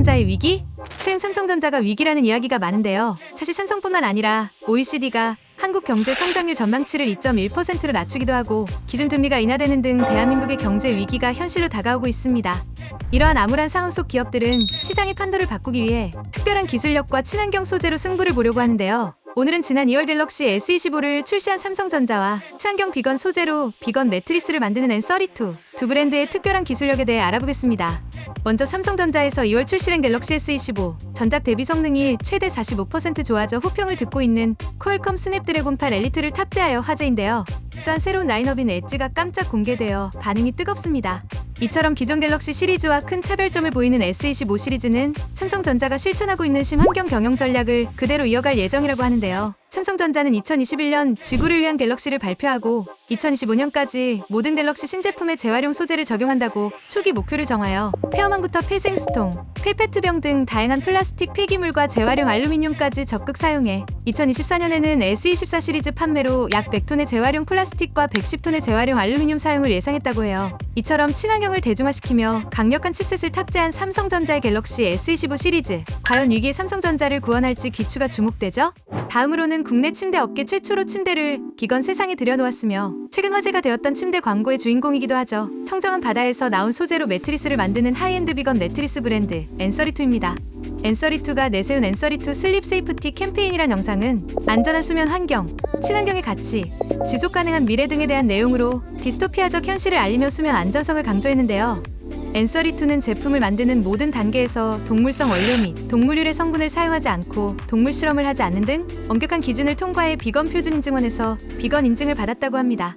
삼성전자의 위기? 최근 삼성전자가 위기라는 이야기가 많은데요. 사실 삼성뿐만 아니라 OECD가 한국 경제 성장률 전망치를 2.1%로 낮추기도 하고 기준 금리가 인하되는 등 대한민국의 경제 위기가 현실로 다가오고 있습니다. 이러한 암울한 상황 속 기업들은 시장의 판도를 바꾸기 위해 특별한 기술력과 친환경 소재로 승부를 보려고 하는데요. 오늘은 지난 2월 갤럭시 S25를 출시한 삼성전자와 친환경 비건 소재로 비건 매트리스를 만드는 N32 두 브랜드의 특별한 기술력에 대해 알아보겠습니다. 먼저 삼성전자에서 2월 출시된 갤럭시 S25 전작 대비 성능이 최대 45% 좋아져 호평을 듣고 있는 퀄컴 스냅드래곤 8 엘리트를 탑재하여 화제인데요. 또한 새로운 라인업인 엣지가 깜짝 공개되어 반응이 뜨겁습니다. 이처럼 기존 갤럭시 시리즈와 큰 차별점을 보이는 S25 시리즈는 삼성전자가 실천하고 있는 신환경 경영 전략을 그대로 이어갈 예정이라고 하는데요. 삼성전자는 2021년 지구를 위한 갤럭시를 발표하고 2025년까지 모든 갤럭시 신제품에 재활용 소재를 적용한다고 초기 목표를 정하여 폐어망부터 폐생수통, 폐페트병 등 다양한 플라스틱 폐기물과 재활용 알루미늄까지 적극 사용해 2024년에는 S24 시리즈 판매로 약 100톤의 재활용 플라스틱과 110톤의 재활용 알루미늄 사용을 예상했다고 해요. 이처럼 친환경을 대중화시키며 강력한 칩셋을 탑재한 삼성전자의 갤럭시 S25 시리즈. 과연 위기의 삼성전자를 구원할지 귀추가 주목되죠? 다음으로는 국내 침대 업계 최초로 침대를 기건 세상에 들여놓았으며 최근 화제가 되었던 침대 광고의 주인공이기도 하죠. 청정한 바다에서 나온 소재로 매트리스를 만드는 하이엔드 비건 매트리스 브랜드 앤서리투입니다. 앤서리투가 내세운 앤서리투 슬립 세이프티 캠페인이란 영상은 안전한 수면 환경, 친환경의 가치, 지속 가능한 미래 등에 대한 내용으로 디스토피아적 현실을 알리며 수면 안전성을 강조했는데요. 앤서리2는 제품을 만드는 모든 단계에서 동물성 원료 및 동물유래 성분을 사용하지 않고 동물 실험을 하지 않는 등 엄격한 기준을 통과해 비건 표준 인증원에서 비건 인증을 받았다고 합니다.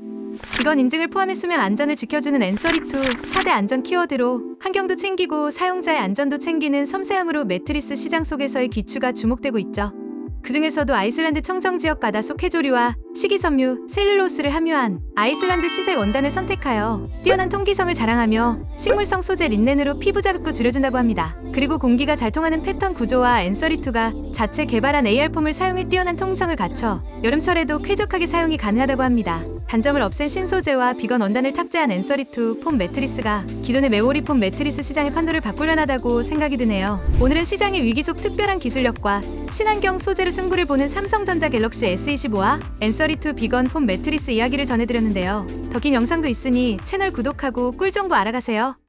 비건 인증을 포함해 수면 안전을 지켜주는 앤서리2 4대 안전 키워드로 환경도 챙기고 사용자의 안전도 챙기는 섬세함으로 매트리스 시장 속에서의 귀추가 주목되고 있죠. 그 중에서도 아이슬란드 청정 지역 바다속 해조류와 식이섬유, 셀룰로스를 함유한 아이슬란드 시zel 원단을 선택하여 뛰어난 통기성을 자랑하며 식물성 소재 린넨으로 피부 자극도 줄여준다고 합니다. 그리고 공기가 잘 통하는 패턴 구조와 앤서리2가 자체 개발한 AR폼을 사용해 뛰어난 통성을 갖춰 여름철에도 쾌적하게 사용이 가능하다고 합니다. 단점을 없앤 신소재와 비건 원단을 탑재한 앤서리2 폼 매트리스가 기존의 메모리 폼 매트리스 시장의 판도를 바꾸려나다고 생각이 드네요. 오늘은 시장의 위기 속 특별한 기술력과 친환경 소재로 승부를 보는 삼성전자 갤럭시 S25와 앤서 리2 비건 폼 매트리스 이야기를 전해드렸는데요. 더 긴 영상도 있으니 채널 구독하고 꿀 정보 알아가세요.